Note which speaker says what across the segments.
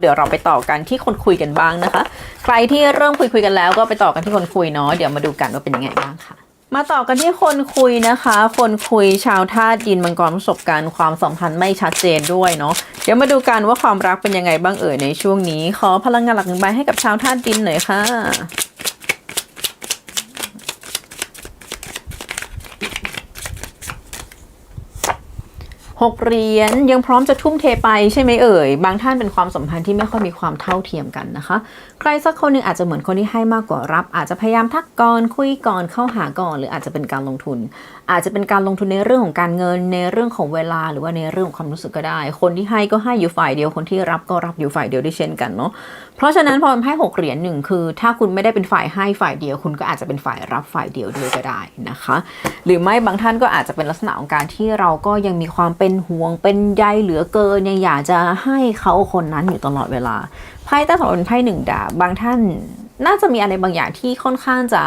Speaker 1: เดี๋ยวเราไปต่อกันที่คนคุยกันบ้างนะคะ ใครที่เริ่มคุยคุยกันแล้วก็ไปต่อกันที่คนคุยเนาะเดี๋ยวมาดูกันว่าเป็นยังไงบ้างค่ะ มาต่อกันที่คนคุยนะคะ คนคุยชาวธาตุดินมังกรประสบการณ์ความสัมพันธ์ไม่ชัดเจนด้วยเนาะเดี๋ยวมาดูกันว่าความรักเป็นยังไงบ้างเอ่ยในช่วงนี้ ขอพลังงานหลักหนึ่งใบให้กับชาวธาตุดินหน่อยค่ะ หกเหรียญยังพร้อมจะทุ่มเทไปใช่ไหมเอ่ย บางท่านเป็นความสัมพันธ์ที่ไม่ค่อยมีความเท่าเทียมกันนะคะใครสักคนหนึ่งอาจจะเหมือนคนที่ให้มากกว่ารับ อาจจะพยายามทักก่อนคุยก่อนเข้าหาก่อน หรืออาจจะเป็นการลงทุน อาจจะเป็นการลงทุนในเรื่องของการเงินในเรื่องของเวลาหรือว่าในเรื่องของความรู้สึกก็ได้ คนที่ให้ก็ให้อยู่ฝ่ายเดียวคนที่รับก็รับอยู่ฝ่ายเดียวด้วยเช่นกันเนาะเพราะฉะนั้นพอให้หกเหรียญหนึ่งคือ ถ้าคุณไม่ได้เป็นฝ่ายให้ฝ่ายเดียว คุณก็อาจจะเป็นฝ่ายรับฝ่ายเดียวด้วยก็ได้นะคะ หรือไม่บางท่านก็อาจจะเป็นลักษณะของการที่เราก็ยังมีความเป็นห่วงเป็นใยเหลือเกินยังอยากจะให้เขาคนนั้นอยู่ตลอดเวลา ไพ่ใต้สำเป็นไพ่หนึ่งดาบบางท่านน่าจะมีอะไรบางอย่างที่ค่อนข้างจะ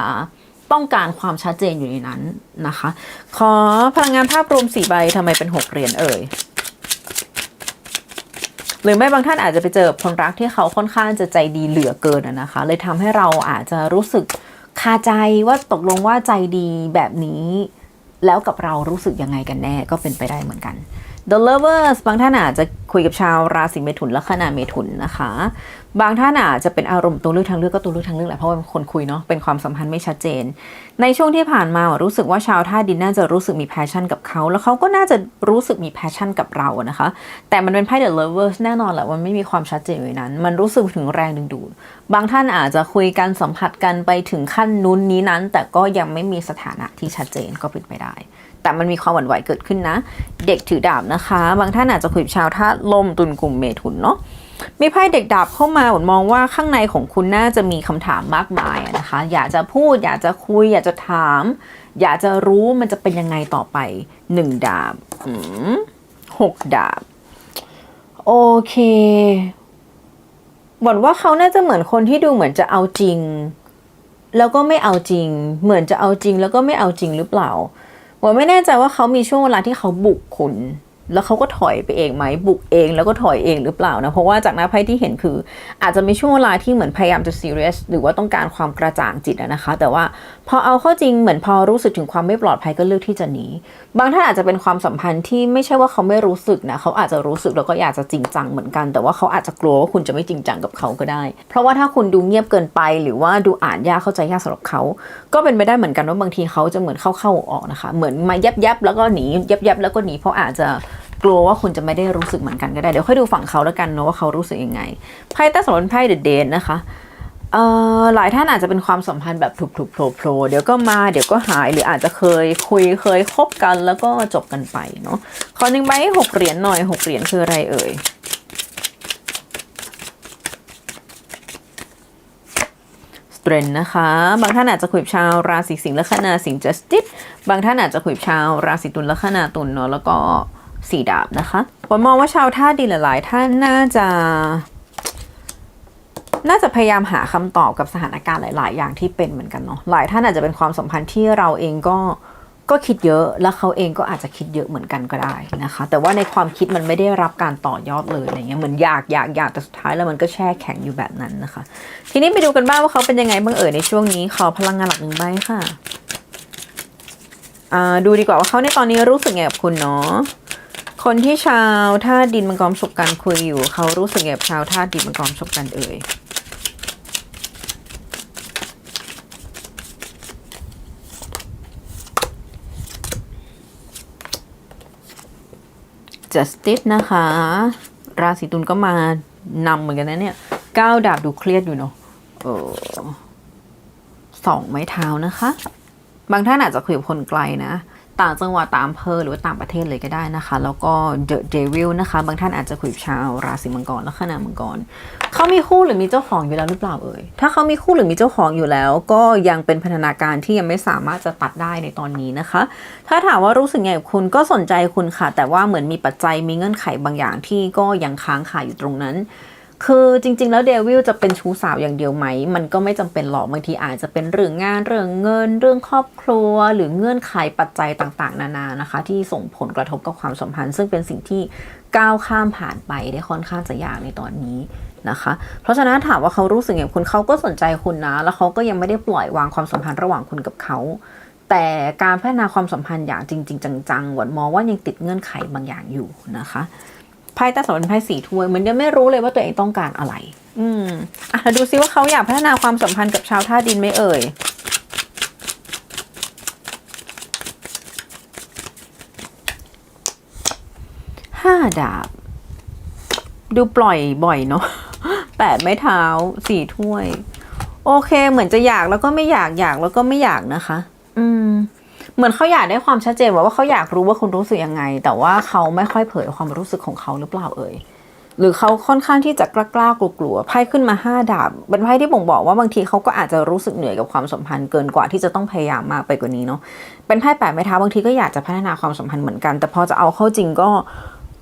Speaker 1: ต้องการความชัดเจนอยู่ในนั้นนะคะ ขอพลังงานภาพรวมสี่ใบทำไมเป็นหกเหรียญเอ่ยหรือไม่บางท่านอาจจะไปเจอคนรักที่เขาค่อนข้างจะใจดีเหลือเกินนะคะ เลยทำให้เราอาจจะรู้สึกคาใจว่าตกลงว่าใจดีแบบนี้ แล้วกับเรารู้สึกยังไงกันแน่ก็เป็นไปได้เหมือนกัน The Lovers บางท่านอาจจะคุยกับชาวราศีเมถุนและคณะเมถุนนะคะ บางท่านอาจจะเป็นอารมณ์ตัวเลือกทางเลือกก็ตัวเลือกทางเลือกแหละเพราะว่าเป็นคนคุยเนาะเป็นความสัมพันธ์ไม่ชัดเจน ในช่วงที่ผ่านมารู้สึกว่าชาวท่าดินน่าจะรู้สึกมีแพชชั่นกับเขา แล้วเขาก็น่าจะรู้สึกมีแพชชั่นกับเราอะนะคะ แต่มันเป็นไพ่ The Lovers แน่นอนแหละว่าไม่มีความชัดเจนอยู่ในนั้น มันรู้สึกถึงแรงดึงดูดบางท่านอาจจะคุยกันสัมผัสกันไปถึงขั้นนู้นนี้นั้น แต่ก็ยังไม่มีสถานะที่ชัดเจนก็เป็นไปได้ แต่มันมีความหวั่นไหวเกิดขึ้นนะ เด็กถือดาบนะคะ บางท่านอาจจะคุยกับชาวธาตุลมตุลกลุ่มเมถุนเนาะมีไพ่เด็กดาบเข้ามาผมมองว่าข้างในของคุณน่าจะมีคำถามมากมายนะคะ อยากจะพูด อยากจะคุย อยากจะถาม อยากจะรู้มันจะเป็นยังไงต่อไปหนึ่งดาบหกดาบ โอเคหวังว่าเขาน่าจะเหมือนคนที่ดูเหมือนจะเอาจริง แล้วก็ไม่เอาจริง เหมือนจะเอาจริง แล้วก็ไม่เอาจริงหรือเปล่า ผมไม่แน่ใจว่าเขามีช่วงเวลาที่เขาบุกคุณ แล้วเขาก็ถอยไปเองไหมบุกเองแล้วก็ถอยเองหรือเปล่านะ เพราะว่าจากหน้าไพ่ที่เห็นคือ อาจจะมีช่วงเวลาที่เหมือนพยายามจะ serious หรือว่าต้องการความกระจ่างจิตนะคะ แต่ว่าพอเอาเข้าจริงเหมือนพอรู้สึกถึงความไม่ปลอดภัยก็เลือกที่จะหนีบางท่านอาจจะเป็นความสัมพันธ์ที่ไม่ใช่ว่าเขาไม่รู้สึกนะเขาอาจจะรู้สึกแล้วก็อยากจะจริงจังเหมือนกัน แต่ว่าเขาอาจจะกลัวว่าคุณจะไม่จริงจังกับเขาก็ได้ เพราะว่าถ้าคุณดูเงียบเกินไป หรือว่าดูอ่านยากเข้าใจยากสำหรับเขา ก็เป็นไปได้เหมือนกันว่าบางทีเขาจะเหมือนเข้าๆออกนะคะ เหมือนมายับยับๆแล้วก็หนียับยับๆแล้วก็หนีเพราะอาจจะ กลัวว่าคุณจะไม่ได้รู้สึกเหมือนกันก็ได้ เดี๋ยวค่อยดูฝั่งเขาแล้วกันเนาะว่าเขารู้สึกยังไง ไพ่ใต้สำรับไพ่เดเดนนะคะเอ่อหลายท่านอาจจะเป็นความสัมพันธ์แบบถูกๆโผล่โผล่ๆเดี๋ยวก็มาเดี๋ยวก็หายหรืออาจจะเคยคุยเคยคบกันแล้วก็จบกันไปเนาะขอหนึ่งใบหกเหรียญหน่อยหกเหรียญคืออะไรเอ่ยสเตรนนะคะ บางท่านอาจจะคุยกับชาวราศีสิงห์และคนาสิงห์จัสติสบางท่านอาจจะคุยกับชาวราศีตุลและคนาตุลเนาะแล้วก็ สีดาบนะคะผมมองว่าชาวท่าดินหลาย ๆ ท่านน่าจะ น่าจะพยายามหาคำตอบกับสถานการณ์หลาย ๆ อย่างที่เป็นเหมือนกันเนาะหลายท่านอาจจะเป็นความสัมพันธ์ที่เราเองก็ก็คิดเยอะแล้วเขาเองก็อาจจะคิดเยอะเหมือนกันก็ได้นะคะ แต่ว่าในความคิดมันไม่ได้รับการต่อยอดเลยอะไรเงี้ยเหมือนอยากอยากอยากแต่สุดท้ายแล้วมันก็แช่แข็งอยู่แบบนั้นนะคะ ทีนี้ไปดูกันบ้างว่าเขาเป็นยังไงบ้างเอ่ยในช่วงนี้ขอพลังงานหลักหนึ่งใบค่ะอ่าดูดีกว่าว่าเขาในตอนนี้รู้สึกไงกับคุณเนาะ คนที่ชาวท่าตุดินมังกรสบการคุยอยู่ เขารู้สึกไงกับชาวท่าตุดินมังกรสบการเอ่ย justice นะคะ ราศีตุลก็มานำเหมือนกันนะเนี่ยก้าวดาบดูเครียดอยู่เนาะเออสองไม้เท้านะคะ บางท่านอาจจะคุยกับคนไกลนะ ต่างจังหวัดต่างอำเภอหรือว่าต่างประเทศเลยก็ได้นะคะ แล้วก็ The Devil นะคะ บางท่านอาจจะคุยชาวราศีมังกรและคณะมังกรเขามีคู่หรือมีเจ้าของอยู่แล้วหรือเปล่าเอ่ยถ้าเขามีคู่หรือมีเจ้าของอยู่แล้ว ก็ยังเป็นพันธนาการที่ยังไม่สามารถจะตัดได้ในตอนนี้นะคะ ถ้าถามว่ารู้สึกไงกับคุณก็สนใจคุณค่ะ แต่ว่าเหมือนมีปัจจัยมีเงื่อนไขบางอย่างที่ก็ยังค้างคาอยู่ตรงนั้น คือจริง ๆ แล้วเดวิลจะเป็นชู้สาวอย่างเดียวไหม มันก็ไม่จำเป็นหรอกบางทีอาจจะเป็นเรื่องงานเรื่องเงิน เรื่องครอบครัว หรือเงื่อนไขปัจจัยต่างๆ นานานะคะ ที่ส่งผลกระทบกับความสัมพันธ์ ซึ่งเป็นสิ่งที่ก้าวข้ามผ่านไปได้ค่อนข้างจะยากในตอนนี้นะคะ เพราะฉะนั้นถามว่าเขารู้สึกอย่างคุณเขาก็สนใจคุณนะ แล้วเขาก็ยังไม่ได้ปล่อยวางความสัมพันธ์ระหว่างคุณกับเขา แต่การพัฒนาความสัมพันธ์อย่างจริง ๆ จังๆหวนมองว่ายังติดเงื่อนไขบางอย่างอยู่นะคะ ไพ่ตาสวรรค์ไพ่สีถ้วยเหมือนยังไม่รู้เลยว่าตัวเองต้องการอะไร อืมอะเราดูซิว่าเขาอยากพัฒนาความสัมพันธ์กับชาวท่าดินไหมเอ่ยห้าดาบ ดูปล่อยบ่อยเนาะแปดไม้เท้าสี่ถ้วย โอเคเหมือนจะอยากแล้วก็ไม่อยากอยากแล้วก็ไม่อยากนะคะ เหมือนเขาอยากได้ความชัดเจนว่าเขาอยากรู้ว่าคุณรู้สึกยังไง แต่ว่าเขาไม่ค่อยเผยความรู้สึกของเขาหรือเปล่าเอ่ยหรือเขาค่อนข้างที่จะกล้ากล้ากลัวกลัวๆไพ่ขึ้นมาห้าดาบเป็นไพ่ที่บ่งบอกว่าบางทีเขาก็อาจจะรู้สึกเหนื่อยกับความสัมพันธ์เกินกว่าที่จะต้องพยายามมากไปกว่านี้เนาะเป็นไพ่แปดไม้เท้าบางทีก็อยากจะพัฒนาความสัมพันธ์เหมือนกัน แต่พอจะเอาเข้าจริงก็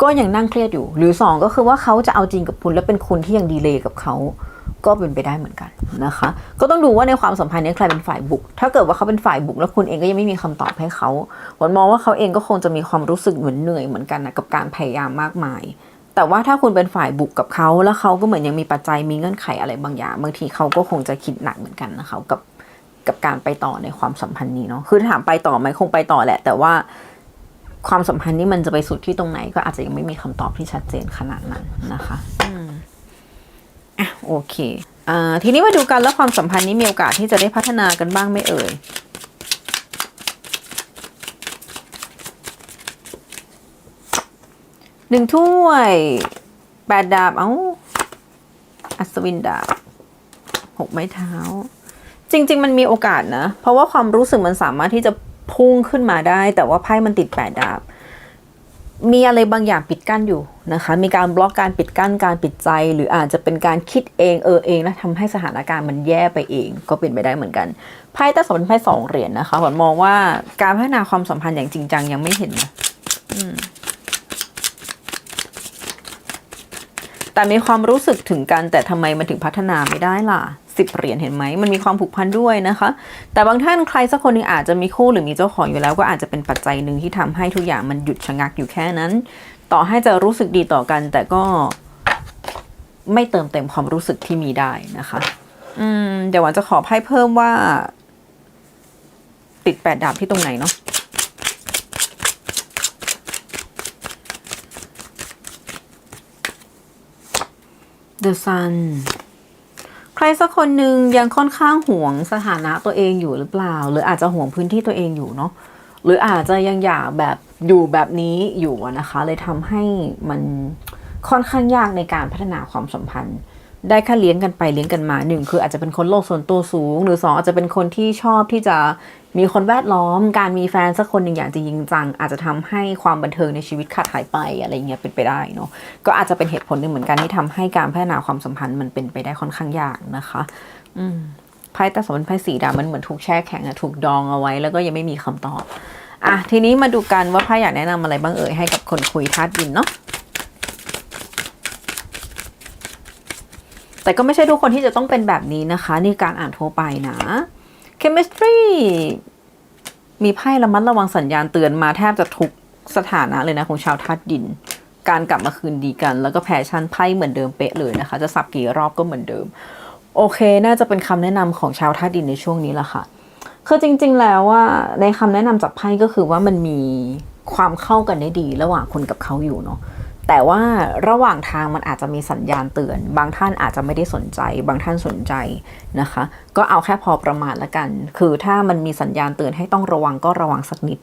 Speaker 1: ก็ยังนั่งเครียดอยู่ หรือสองก็คือว่าเขาจะเอาจริงกับคุณและเป็นคุณที่ยังดีเลย์กับเขา ก็เป็นไปได้เหมือนกันนะคะ ก็ต้องดูว่าในความสัมพันธ์นี้ใครเป็นฝ่ายบุก ถ้าเกิดว่าเขาเป็นฝ่ายบุก แล้วคุณเองก็ยังไม่มีคำตอบให้เขาผมมองว่าเขาเองก็คงจะมีความรู้สึกเหมือนเหนื่อยเหมือนกันนะกับการพยายามมากมาย แต่ว่าถ้าคุณเป็นฝ่ายบุกกับเขา แล้วเขาก็เหมือนยังมีปัจจัยมีเงื่อนไขอะไรบางอย่างบางทีเขาก็คงจะคิดหนักเหมือนกันนะคะกับกับการไปต่อในความสัมพันธ์นี้เนาะคือถามไปต่อไหมคงไปต่อแหละ แต่ว่าความสัมพันธ์นี้มันจะไปสุดที่ตรงไหนก็อาจจะยังไม่มีคำตอบที่ชัดเจนขนาดนั้นนะคะ โอเคอทีนี้มาดูกันแล้วความสัมพันธ์นี้มีโอกาสที่จะได้พัฒนากันบ้างไหม่เอ่ยหนึ่งถ้วยแปดดาบ เอ้า อัศวินดาบหกไม้เท้า จริง ๆ มันมีโอกาสนะ เพราะว่าความรู้สึกมันสามารถที่จะพุ่งขึ้นมาได้ แต่ว่าไพ่มันติดแปดดาบ มีอะไรบางอย่างปิดกั้นอยู่นะคะ มีการบล็อกการปิดกั้นการปิดใจ หรืออาจจะเป็นการคิดเองเออเองแล้วทำให้สถานการณ์มันแย่ไปเอง ก็เป็นไปได้เหมือนกันไพ่ตาสนไพ่สองเหรียญนะคะผมมองว่าการพัฒนาความสัมพันธ์อย่างจริงจังยังไม่เห็นนะแต่มีความรู้สึกถึงกันแต่ทำไมมันถึงพัฒนาไม่ได้ล่ะ สิบเหรียญเห็นไหมมันมีความผูกพันด้วยนะคะ แต่บางท่านใครสักคนหนึงอาจจะมีคู่หรือมีเจ้าของอยู่แล้วก็อาจจะเป็นปัจจัยหนึ่งที่ทำให้ทุกอย่างมันหยุดชะงักอยู่แค่นั้น ต่อให้จะรู้สึกดีต่อกัน แต่ก็ไม่เติมเต็มความรู้สึกที่มีได้นะคะ อืมเดี๋ยววันจะขอไพ่เพิ่มว่า ติดแปดดาบที่ตรงไหนเนาะ The Sun ใค รสักคนหนึ่งยังค่อนข้างห่วงสถานะตัวเองอยู่หรือเปล่า หรืออาจจะห่วงพื้นที่ตัวเองอยู่เนาะหรืออาจจะยังอยากแบบอยู่แบบนี้อยู่นะคะ เลยทำให้มันค่อนข้างยากในการพัฒนาความสัมพันธ์ ได้แค่เลี้ยงกันไปเลี้ยงกันมาหนึ่งคืออาจจะเป็นคนโลกส่วนตัวสูง หรือสองอาจจะเป็นคนที่ชอบที่จะมีคนแวดล้อม การมีแฟนสักคนหนึ่งอย่างจริงจัง อาจจะทำให้ความบันเทิงในชีวิตขาดหายไปอะไรเงี้ยเป็นไปได้เนาะก็อาจจะเป็นเหตุผลหนึ่งเหมือนกันที่ทำให้การพัฒนาความสัมพันธ์มันเป็นไปได้ค่อนข้างยากนะคะ อืมไพ่ตาสมนไพ่สีดำมันเหมือนถูกแช่แข็งอะถูกดองเอาไว้ แล้วก็ยังไม่มีคำตอบอะทีนี้มาดูกันว่าไพ่อยากแนะนำอะไรบ้างเอ่ยให้กับคนคุยธาตุดินเนาะ แต่ก็ไม่ใช่ทุกคนที่จะต้องเป็นแบบนี้นะคะ นี่การอ่านทั่วไปนะ chemistry มีไพ่ระมัดระวังสัญญาณเตือนมาแทบจะทุกสถานะเลยนะของชาวธาตุดิน การกลับมาคืนดีกัน แล้วก็แพชชั่นไพ่เหมือนเดิมเป๊ะเลยนะคะ จะสับกี่รอบก็เหมือนเดิม โอเค น่าจะเป็นคำแนะนำของชาวธาตุดินในช่วงนี้แหละค่ะคือจริง ๆ แล้วว่าในคำแนะนำจากไพ่ก็คือว่ามันมีความเข้ากันได้ดีระหว่างคุณกับเขาอยู่เนาะ แต่ว่าระหว่างทางมันอาจจะมีสัญญาณเตือน บางท่านอาจจะไม่ได้สนใจ บางท่านสนใจนะคะ ก็เอาแค่พอประมาณละกัน คือถ้ามันมีสัญญาณเตือนให้ต้องระวังก็ระวังสักนิด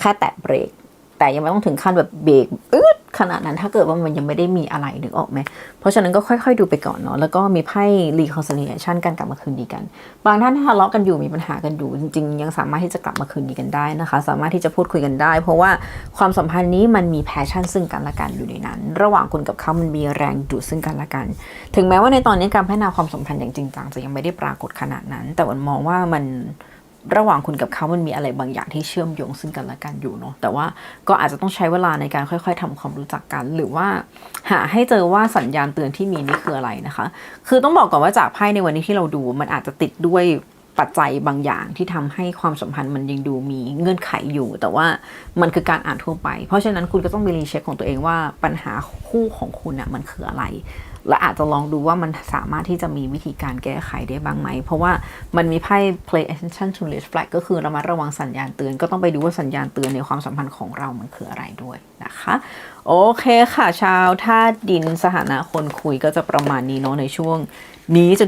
Speaker 1: แค่แตะเบรก แต่ยังไม่ต้องถึงขั้นแบบเบรกอึด ขนาดนั้นถ้าเกิดว่ามันยังไม่ได้มีอะไรนึกออกไหม เพราะฉะนั้นก็ค่อยๆดูไปก่อนเนาะแล้วก็มีไพ่ reconciliation การกลับมาคืนดีกัน บางท่านทะเลาะกันอยู่มีปัญหากันอยู่จริงๆ ยังสามารถที่จะกลับมาคืนดีกันได้นะคะ สามารถที่จะพูดคุยกันได้ เพราะว่าความสัมพันธ์นี้มันมีแพชชั่นซึ่งกันและกันอยู่ในนั้น ระหว่างคุณกับเขามันมีแรงดูดซึ่งกันและกัน ถึงแม้ว่าในตอนนี้การพัฒนาความสัมพันธ์อย่างจริงจังจะยังไม่ได้ปรากฏขนาดนั้น แต่วันมองว่ามัน ระหว่างคุณกับเขามันมีอะไรบางอย่างที่เชื่อมโยงซึ่งกันและกันอยู่เนาะแต่ว่าก็อาจจะต้องใช้เวลาในการค่อย ๆทำความรู้จักกัน หรือว่า หาให้เจอว่าสัญญาณเตือนที่มีนี่คืออะไรนะคะ คือต้องบอกก่อนว่าจากไพ่ในวันนี้ที่เราดูมันอาจจะติดด้วย ปัจจัยบางอย่างที่ทำให้ความสัมพันธ์มันยังดูมีเงื่อนไขอยู่ แต่ว่ามันคือการอ่านทั่วไป เพราะฉะนั้นคุณก็ต้องมีรีเช็คของตัวเองว่าปัญหาคู่ของคุณอะมันคืออะไร และอาจจะลองดูว่ามันสามารถที่จะมีวิธีการแก้ไขได้บ้างไหม เพราะว่ามันมีไพ่ play attention to red flag ก็คือระมัดระวังสัญญาณเตือน ก็ต้องไปดูว่าสัญญาณเตือนในความสัมพันธ์ของเรามันคืออะไรด้วยนะคะโอเคค่ะ ชาวธาตุดินสถานะคนคุยก็จะประมาณนี้เนาะในช่วงนี้จน